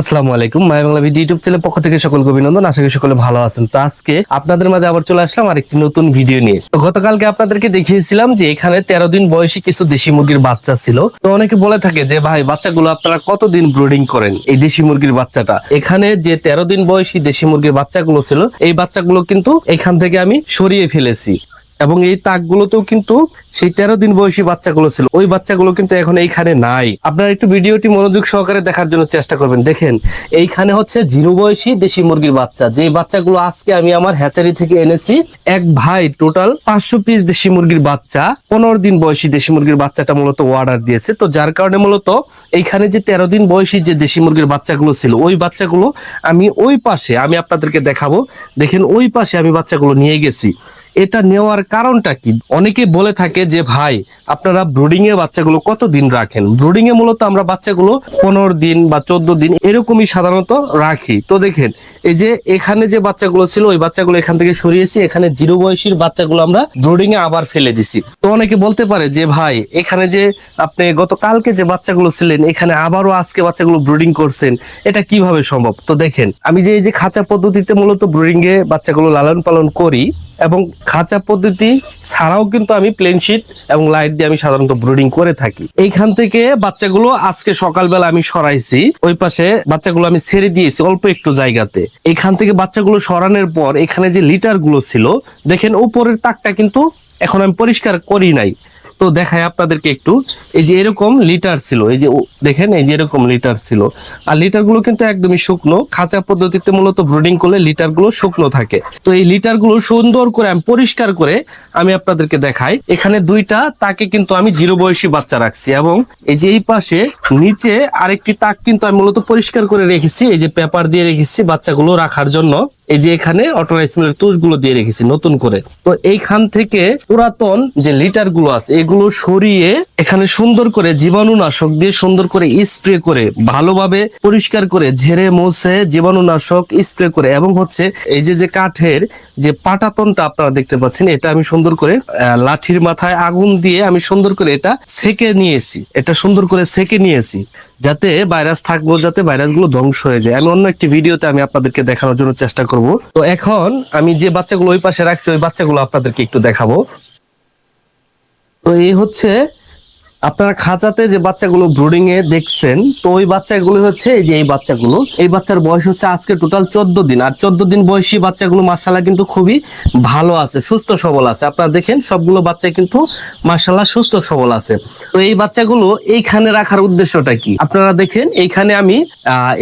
আসসালামু আলাইকুম, Maya Bangla video YouTube channel পক্ষ থেকে সকলকে অভিনন্দন, আশা করি সকলে ভালো আছেন। তো আজকে আপনাদের মাঝে আবার চলে আসলাম আরেকটি নতুন ভিডিও নিয়ে। তো গতকালকে আপনাদেরকে দেখিয়েছিলাম যে এখানে তেরো দিন বয়সী কিছু দেশি মুরগির বাচ্চা ছিল। তো অনেকে বলে থাকে যে, ভাই, বাচ্চাগুলো আপনারা কতদিন ব্রুডিং করেন, এই দেশি মুরগির বাচ্চাটা? এখানে যে তেরো দিন বয়সী দেশি মুরগির বাচ্চাগুলো ছিল, এই বাচ্চাগুলো কিন্তু এখান থেকে আমি সরিয়ে ফেলেছি। এবং এই তাকগুলোতেও কিন্তু সেই তেরো দিন বয়সী বাচ্চাগুলো ছিল। ওই বাচ্চাগুলো কিন্তু এখন এইখানে নাই। আপনারা একটু ভিডিওটি মনোযোগ সহকারে দেখার জন্য চেষ্টা করবেন। দেখেন, এইখানে হচ্ছে জিরো বয়সী দেশি মুরগির বাচ্চা। যে বাচ্চাগুলো আজকে আমি আমার হ্যাচারি থেকে এনেছি, এক ভাই টোটাল পাঁচশো পিস দেশি মুরগির বাচ্চা, পনেরো দিন বয়সী দেশি মুরগির বাচ্চাটা মূলত অর্ডার দিয়েছে। তো যার কারণে মূলত এইখানে যে তেরো দিন বয়সী যে দেশি মুরগির বাচ্চাগুলো ছিল, ওই বাচ্চাগুলো আমি ওই পাশে, আমি আপনাদেরকে দেখাবো। দেখেন, ওই পাশে আমি বাচ্চাগুলো নিয়ে গেছি। এটা নেওয়ার কারণটা কি? অনেকে বলে থাকে যে, ভাই, আপনারা ব্রুডিং এ বাচ্চাগুলো কতদিন রাখেন? ব্রুডিং এ মূলত আমরা বাচ্চাগুলো পনেরো দিন বা চোদ্দ দিন এরকমই সাধারণত রাখি। তো দেখেন, এই যে এখানে যে বাচ্চাগুলো ছিল, ওই বাচ্চাগুলো এখান থেকে সরিয়েছি, এখানে জিরো বয়সীর বাচ্চাগুলো আমরা ব্রুডিং এ আবার ফেলে দিছি। তো অনেকে বলতে পারে যে, ভাই, এখানে যে আপনি গতকালকে যে বাচ্চাগুলো ছিলেন, এখানে আবারও আজকে বাচ্চাগুলো ব্রুডিং করছেন, এটা কীভাবে সম্ভব? তো দেখেন, আমি যে এই যে খাঁচা পদ্ধতিতে মূলত ব্রুডিং এ বাচ্চাগুলো লালন পালন করি এবং খাঁচা পদ্ধতি ছাড়াও কিন্তু আমি প্লেন এবং লাইট দিয়ে আমি সাধারণত ব্রুডিং করে থাকি। এইখান থেকে বাচ্চাগুলো আজকে সকালবেলা আমি সরাইছি। ওই পাশে বাচ্চাগুলো আমি ছেড়ে দিয়েছি অল্প একটু জায়গাতে। এখান থেকে বাচ্চাগুলো সরানোর পর এখানে যে লিটারগুলো ছিল, দেখেন উপরের তাকটা কিন্তু এখন আমি পরিষ্কার করি নাই। তো দেখায় আপনাদেরকে একটু। এই যে এরকম লিটার ছিল, এই যে দেখেন, এই যে এরকম লিটার ছিল। আর লিটারগুলো কিন্তু একদমই শুকনো। খাঁচা পদ্ধতিতে মূলত ব্রুডিং করলে লিটারগুলো শুকনো থাকে। তো এই লিটারগুলো সুন্দর করে আমি পরিষ্কার করে আমি আপনাদেরকে দেখাই। এখানে দুইটা, তাকে কিন্তু আমি জিরো বয়সী বাচ্চা রাখছি এবং এই যে এই পাশে নিচে আরেকটি তাক কিন্তু আমি মূলত পরিষ্কার করে রেখেছি। এই যে পেপার দিয়ে রেখেছি বাচ্চাগুলো রাখার জন্য। এই যে এখানে অটোরাইসমেন্টের তুষগুলো দিয়ে রেখেছি নতুন করে। তো এইখান থেকে পুরাতন যে লিটারগুলো আছে, এগুলো সরিয়ে এখানে সুন্দর করে জীবাণুনাশক দিয়ে সুন্দর করে স্প্রে করে, ভালোভাবে পরিষ্কার করে, ঝেড়ে মোছে জীবাণুনাশক স্প্রে করে এবং হচ্ছে এই যে যে কাঠের যে পাটাতনটা আপনারা দেখতে পাচ্ছেন, এটা আমি সুন্দর করে লাঠির মাথায় আগুন দিয়ে আমি সুন্দর করে এটা সেকে নিয়েছি। এটা সুন্দর করে সেকে নিয়েছি। যাতে ভাইরাস থাকব, যাতে ভাইরাসগুলো ধ্বংস হয়ে যায়। আমি অন্য একটি ভিডিওতে আমি আপনাদেরকে দেখানোর জন্য চেষ্টা করব। তো এখন আমি যে বাচ্চাগুলো ওই পাশে রাখছি, ওই বাচ্চাগুলো আপনাদেরকে একটু দেখাবো। তো এই হচ্ছে আপনারা খাঁচাতে যে বাচ্চাগুলো ব্রুডিং এ দেখছেন, তো ওই বাচ্চাগুলো হচ্ছে এই যে এই বাচ্চাগুলো। এই বাচ্চার বয়স হচ্ছে আজকে টোটাল চোদ্দ দিন। আর চোদ্দ দিন বয়সী বাচ্চাগুলো মার্শাল্লাহ কিন্তু খুবই ভালো আছে, সুস্থ সবল আছে। আপনারা দেখেন, সবগুলো বাচ্চা কিন্তু মার্শাল্লাহ সুস্থ সবল আছে। তো এই বাচ্চাগুলো এইখানে রাখার উদ্দেশ্যটা কি? আপনারা দেখেন, এইখানে আমি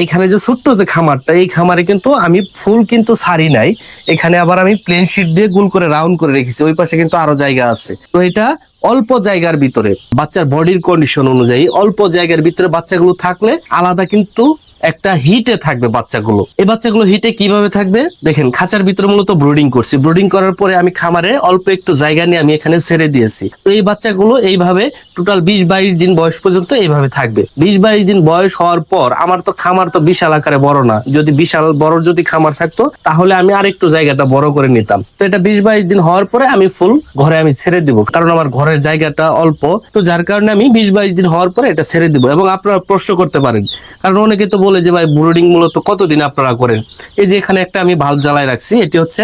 এখানে যে ছোট্ট যে খামারটা, এই খামারে কিন্তু আমি ফুল কিন্তু ছাড়ি নাই। এখানে আবার আমি প্লেন শিট দিয়ে গোল করে রাউন্ড করে রেখেছি। ওই পাশে কিন্তু আরও জায়গা আছে। তো এটা অল্প জায়গার ভিতরে বাচ্চার বডির কন্ডিশন অনুযায়ী অল্প জায়গার ভিতরে বাচ্চাগুলো থাকলে আলাদা কিন্তু একটা হিটে থাকবে বাচ্চাগুলো। এই বাচ্চাগুলো হিটে কীভাবে থাকবে? দেখেন, খাঁচার ভিতরে মূলত ব্রুডিং করছি। ব্রুডিং করার পরে আমি খামারে অল্প একটু জায়গা নিয়ে আমি এখানে ছেড়ে দিয়েছি। তো এই বাচ্চাগুলো এইভাবে টোটাল বিশ বাইশ দিন বয়স পর্যন্ত এইভাবে থাকবে। বিশ বাইশ দিন বয়স হওয়ার পর আমার তো খামার তো বিশাল আকারে বড় না। যদি বিশাল বড় যদি খামার থাকতো, তাহলে আমি আরেকটু জায়গাটা বড় করে নিতাম। তো এটা বিশ বাইশ দিন হওয়ার পরে আমি ফুল ঘরে আমি ছেড়ে দিব। কারণ আমার ঘরের জায়গাটা অল্প। তো যার কারণে আমি বিশ বাইশ দিন হওয়ার পরে এটা ছেড়ে দিব। এবং আপনারা প্রশ্ন করতে পারেন। কারণ অনেকে তো বলে যে, ভাই ব্রুডিং মূলত কতদিন আপনারা করেন? এই যে, এখানে একটা আমি ভাল্ব জ্বালায় রাখছি, এটি হচ্ছে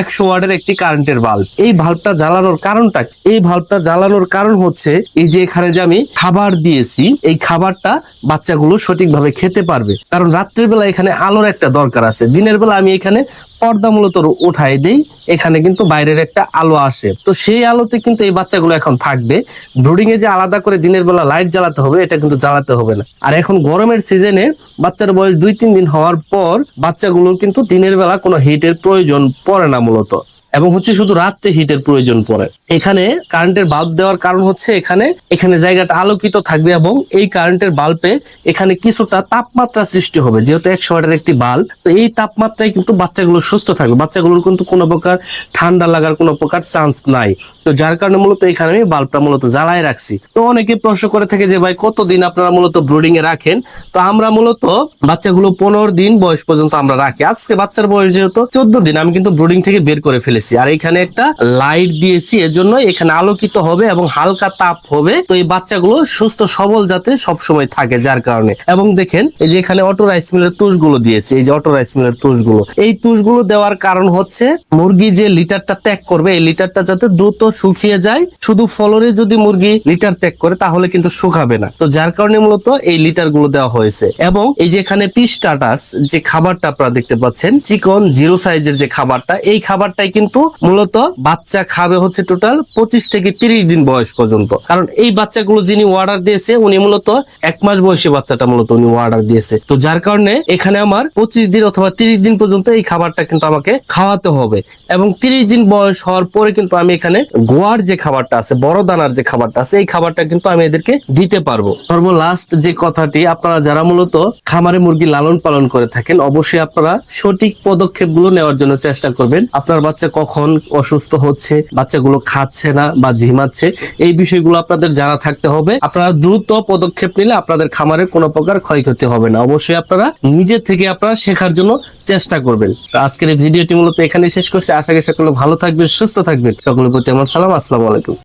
একশো ওয়ার্ডের একটি কারেন্টের বাল্ব এই ভাল্বটা জ্বালানোর কারণটা এই ভাল্বটা জ্বালানোর কারণ হচ্ছে, এই যে, এখানে যে আমি খাবার দিয়েছি, এই খাবারটা বাচ্চাগুলো সঠিকভাবে খেতে পারবে। কারণ রাত্রের বেলা এখানে আলোর একটা দরকার আছে। দিনের বেলা আমি এখানে পর্দা মূলত উঠাই দেই। এখানে কিন্তু বাইরের একটা আলো আসে। তো সেই আলোতে কিন্তু এই বাচ্চাগুলো এখন থাকবে। ব্রুডিং এ যে আলাদা করে দিনের বেলা লাইট জ্বালাতে হবে, এটা কিন্তু জ্বালাতে হবে না। আর এখন গরমের সিজনে বাচ্চার বয়স দুই, তিন দিন হওয়ার পর বাচ্চাগুলোর কিন্তু দিনের বেলা কোনো হিটের প্রয়োজন পড়ে না মূলত। এবং হচ্ছে শুধু রাত্রে হিটের প্রয়োজন পড়ে। এখানে কারেন্টের বাল্ব দেওয়ার কারণ হচ্ছে এখানে এখানে জায়গাটা আলোকিত থাকবে এবং এই কারেন্টের বাল্বে এখানে কিছুটা তাপমাত্রা সৃষ্টি হবে, যেহেতু একশো ওয়াটের একটি বাল্ব। তো এই তাপমাত্রায় কিন্তু বাচ্চাগুলো সুস্থ থাকবে, বাচ্চাগুলোর কিন্তু কোনো প্রকার ঠান্ডা লাগার কোনো প্রকার চান্স নাই। তো যার কারণে মূলত এখানে আমি বাল্বটা মূলত জ্বালায় রাখছি। তো অনেকে প্রশ্ন করে থাকে যে, ভাই, কতদিন আপনারা মূলত ব্রুডিং এ রাখেন? তো আমরা মূলত বাচ্চাগুলো পনেরো দিন বয়স পর্যন্ত আমরা রাখি। আজকে বাচ্চার বয়স যেহেতু চোদ্দ দিন, আমি কিন্তু ব্রুডিং থেকে বের করে ফেলেছি। আর এখানে একটা লাইট দিয়েছি জন্য এখানে আলোকিত হবে এবং হালকা তাপ হবে। তো এই বাচ্চাগুলো সুস্থ, সবল যাতে সবসময় থাকে যার কারণে। এবং দেখেন, এই যে এখানে অটো রাইস মিলের তুষগুলো দিয়েছে, এই যে অটো রাইস মিলের তুষগুলো। এই তুষগুলো দেওয়ার কারণ হচ্ছে, মুরগি যে লিটারটা ত্যাগ করবে, এই লিটারটা যাতে দ্রুত শুকিয়ে যায়। শুধু ফলরে যদি মুরগি লিটার ত্যাগ করে, তাহলে কিন্তু শুকাবে না। তো যার কারণে মূলত এই লিটারগুলো দেওয়া হয়েছে। এবং এই যে এখানে পি স্টার্টার্স যে খাবারটা আপনারা দেখতে পাচ্ছেন, চিকন জিরো সাইজের যে খাবারটা, এই খাবারটাই কিন্তু মূলত বাচ্চা খাবে হচ্ছে টোটাল পঁচিশ থেকে তিরিশ দিন বয়স পর্যন্ত। কারণ এই বাচ্চাগুলো যিনি অর্ডার দিয়েছে, উনি মূলত এক মাস বয়সী বাচ্চাটা মূলত উনি অর্ডার দিয়েছে। তো যার কারণে এখানে আমার পঁচিশ দিন অথবা তিরিশ দিন পর্যন্ত এই খাবারটা কিন্তু আমাকে খাওয়াতে হবে। এবং তিরিশ দিন বয়স হওয়ার পরে কিন্তু আমি এখানে গোয়ার যে খাবারটা আছে, বড় দানার যে খাবারটা আছে, এই খাবারটা কিন্তু আমি এদেরকে দিতে পারব। সর্ব লাস্ট যে কথাটি আপনারা যারা মূলত খামারে মুরগি লালন পালন করে থাকেন, অবশ্যই আপনারা সঠিক পদক্ষেপগুলো নেওয়ার জন্য চেষ্টা করবেন। আপনার বাচ্চা কখন অসুস্থ হচ্ছে, বাচ্চাগুলো খাচ্ছে না বা ঝিমাচ্ছে এই বিষয়গুলো আপনাদের জানা থাকতে হবে। আপনারা দ্রুত পদক্ষেপ নিলে আপনাদের খামারের কোনো প্রকার ক্ষয়ক্ষতি হবে না। অবশ্যই আপনারা নিজে থেকে আপনারা শেখার জন্য চেষ্টা করবেন। আজকের এই ভিডিওটি মূলত এখানেই শেষ করছি। আশা করি সকলে ভালো থাকবেন, সুস্থ থাকবেন। সকলের প্রতি আমার সালাম। আসসালামু আলাইকুম।